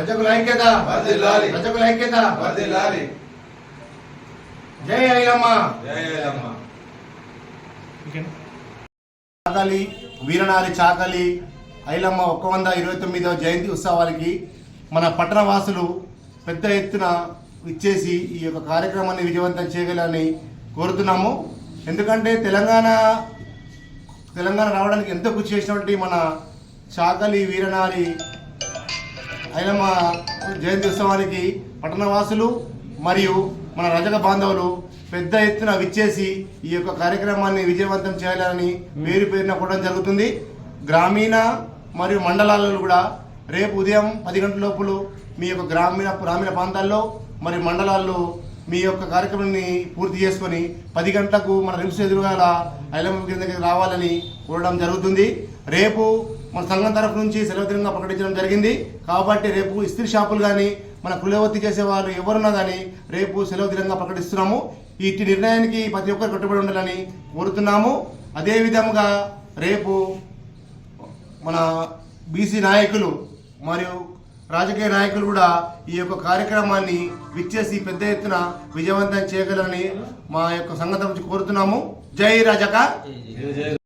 రజకుల ఐక్యత. వర్ధిల్లాలి. రజకుల ఐక్యత. వర్ధిల్లాలి జై ఐలమ్మ. జై ఐలమ్మ. చాకలి వీరనారి చాకలి ఐలమ్మ ఒక్క వంద ఇరవై తొమ్మిదవ జయంతి ఉత్సవాలకి మన పట్టణ వాసులు పెద్ద ఎత్తున ఇచ్చేసి ఈ యొక్క కార్యక్రమాన్ని విజయవంతం చేయగలని కోరుతున్నాము. ఎందుకంటే తెలంగాణ తెలంగాణ రావడానికి ఎంతో కృషి చేసినటువంటి మన చాకలి వీరనారి ఐలమ్మ జయంతి ఉత్సవానికి పట్టణవాసులు మరియు మన రజక బాంధవులు పెద్ద ఎత్తున విచ్చేసి ఈ యొక్క కార్యక్రమాన్ని విజయవంతం చేయాలని పేరు పేరున కూడా జరుగుతుంది. గ్రామీణ మరియు మండలాలలో కూడా రేపు ఉదయం పది గంటల లోపులు మీ యొక్క గ్రామీణ గ్రామీణ ప్రాంతాల్లో మరియు మండలాల్లో మీ యొక్క కార్యక్రమాన్ని పూర్తి చేసుకొని పది గంటలకు మన రిమ్స్ ఎదురుగాల ఐలమ్మ కిందకి దగ్గరికి రావాలని కోరడం జరుగుతుంది. రేపు మన సంఘం తరఫు నుంచి సెలవు దినంగా ప్రకటించడం జరిగింది. కాబట్టి రేపు ఇస్త్రీ షాపులు కానీ మన కులవత్తి చేసే వాళ్ళు ఎవరున్నా కానీ రేపు సెలవు దినంగా ప్రకటిస్తున్నాము. ఇట్టి నిర్ణయానికి ప్రతి ఒక్కరు కట్టుబడి ఉండాలని కోరుతున్నాము. అదేవిధంగా రేపు మన బీసీ నాయకులు మరియు రాజకీయ నాయకులు కూడా ఈ యొక్క కార్యక్రమాన్ని విచ్చేసి పెద్ద ఎత్తున విజయవంతం చేయగలరని మా యొక్క సంఘం నుంచి కోరుతున్నాము. జై రాజక.